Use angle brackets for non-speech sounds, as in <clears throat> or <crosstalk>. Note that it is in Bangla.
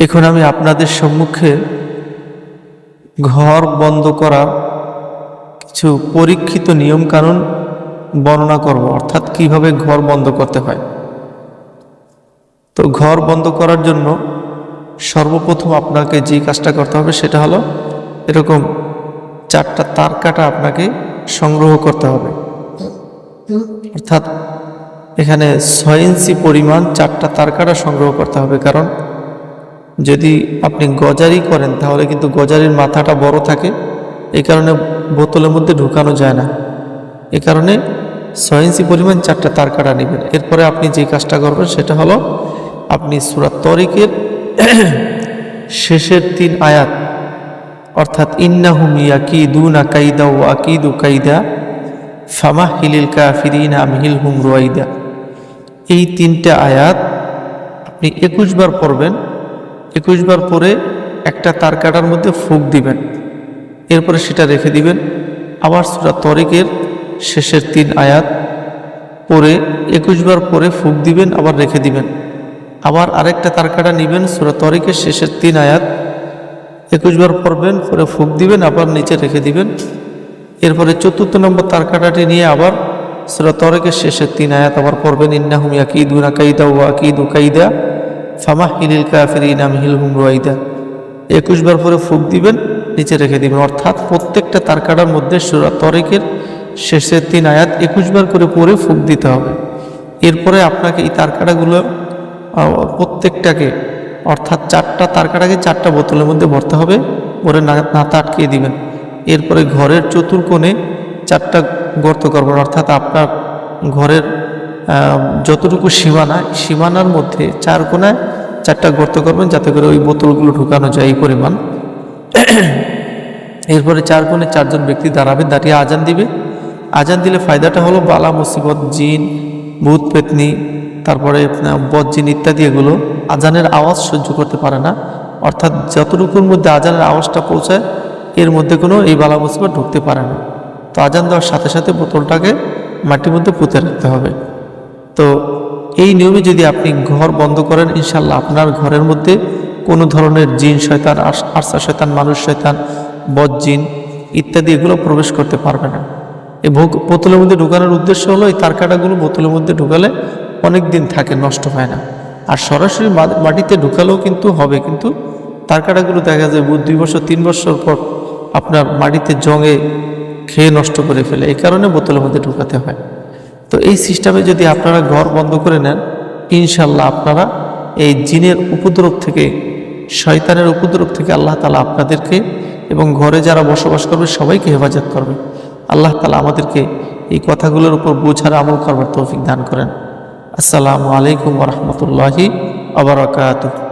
এখন আমি আপনাদের সম্মুখে ঘর বন্ধ করা কিছু পরীক্ষিত নিয়মকানুন বর্ণনা করব। অর্থাৎ কীভাবে ঘর বন্ধ করতে হয়। তো ঘর বন্ধ করার জন্য সর্বপ্রথম আপনাকে যে কাজটা করতে হবে সেটা হলো এরকম চারটা তার কাটা আপনাকে সংগ্রহ করতে হবে। অর্থাৎ এখানে ছয় ইঞ্চি পরিমাণ চারটা তার কাটা সংগ্রহ করতে হবে। কারণ যদি আপনি গজারি করেন, তাহলে কিন্তু গজারির মাথাটা বড় থাকে। এই কারণে বোতলের মধ্যে ঢুকানো যায় না। এ কারণে ইঞ্চি পরিমাণ চারটা তার কাটা নেবেন। এরপরে আপনি যে কাজটা করবেন, সেটা হলো আপনি সুরাত তরিকের <clears throat> শেষের তিন আয়াত, অর্থাৎ ইন্নাহুম ইয়াকিদুনা কাইদা ও আকিদু কাইদা ফামা হিলিল কাফিরিন আমহিল হুম রুয়াইদা। এই তিনটে আয়াত আপনি একুশ বার পড়বেন। একুশ বার পরে একটা তার কাটার মধ্যে ফুক দিবেন। এরপরে সেটা রেখে দিবেন। আবার সুরা তরিকের শেষের তিন আয়াত পরে একুশ বার পরে ফুক দিবেন, আবার রেখে দিবেন। আবার আরেকটা তার কাটা নেবেন, সুরা তরিকের শেষের তিন আয়াত। একুশ বার পড়বেন, পরে ফুক দিবেন, আবার নিচে রেখে দিবেন। এরপরে চতুর্থ নম্বর তার কাটাটি নিয়ে আবার সুরা তরেকের শেষের তিন আয়াত আবার পড়বেন। ইন্নাহুম ইয়াকিদুনা কাইদা ওয়া আকিদু কাইদা। ফামাহ হিলিল কাফিরিন আমহিল হুম রুয়াইদা একুশ বার পরে ফুক দিবেন, নিচে রেখে দিবেন। অর্থাৎ প্রত্যেকটা তার কাটার মধ্যে সুরা তরেকের শেষের তিন আয়াত একুশ বার করে পরে ফুক দিতে হবে। এরপরে আপনাকে এই তার কাটাগুলো প্রত্যেকটাকে, অর্থাৎ চারটা তার কাটাকে চারটা বোতলের মধ্যে ভরতে হবে না- নাতা আটকিয়ে দিবেন। এরপরে ঘরের চতুর্কোণে চারটা গর্ত করবেন। অর্থাৎ আপনার ঘরের যতটুকু সীমানা, সীমানার মধ্যে চার কোনায় চারটা গর্ত করবেন যাতে করে ওই বোতলগুলো ঢুকানো যায় এই পরিমাণ। এরপরে চার কোণে চারজন ব্যক্তি দাঁড়াবে, দাঁড়িয়ে আজান দিবে। আজান দিলে ফায়দাটা হলো বালা, মুসিবত, জিন, ভূত, পেতনি, তারপরে বজ্জিন ইত্যাদি এগুলো আজানের আওয়াজ সহ্য করতে পারে না। অর্থাৎ যতটুকুর মধ্যে আজানের আওয়াজটা পৌঁছায়, এর মধ্যে কোনো এই বালা, মুসিবত ঢুকতে পারে না। তো আজান দেওয়ার সাথে সাথে বোতলটাকে মাটির মধ্যে পুঁতে রাখতে হবে। তো এই নিয়মে যদি আপনি ঘর বন্ধ করেন ইনশাল্লাহ আপনার ঘরের মধ্যে কোনো ধরনের জিন, শয়তান, আরসা শয়তান, মানুষ শয়তান, বদ জিন ইত্যাদি এগুলো প্রবেশ করতে পারবে না। এই ভোগ- বোতলের মধ্যে ঢুকানোর উদ্দেশ্য হলো, এই তারকাটাগুলো বোতলের মধ্যে ঢুকালে অনেক দিন থাকে, নষ্ট হয় না। আর সরাসরি মাটিতে ঢুকালেও কিন্তু হবে, কিন্তু তারকাটাগুলো দেখা যায় দুই বছর, তিন বছর পর আপনার মাটিতে জঙে খেয়ে নষ্ট করে ফেলে। এই কারণে বোতলের মধ্যে ঢুকাতে হয়। তো এই সিস্টেমে যদি আপনারা ঘর বন্ধ করে নেন ইনশাল্লাহ আপনারা এই জিনের উপদ্রব থেকে, শয়তানের উপদ্রব থেকে আল্লাহ তালা আপনাদেরকে এবং ঘরে যারা বসবাস করবে সবাইকে হেফাজত করবে। আল্লাহ তালা আমাদেরকে এই কথাগুলোর উপর বোঝার আমল করবার তৌফিক দান করেন। আসসালামু আলাইকুম রহমতুল্লাহি আবরাকাতুহ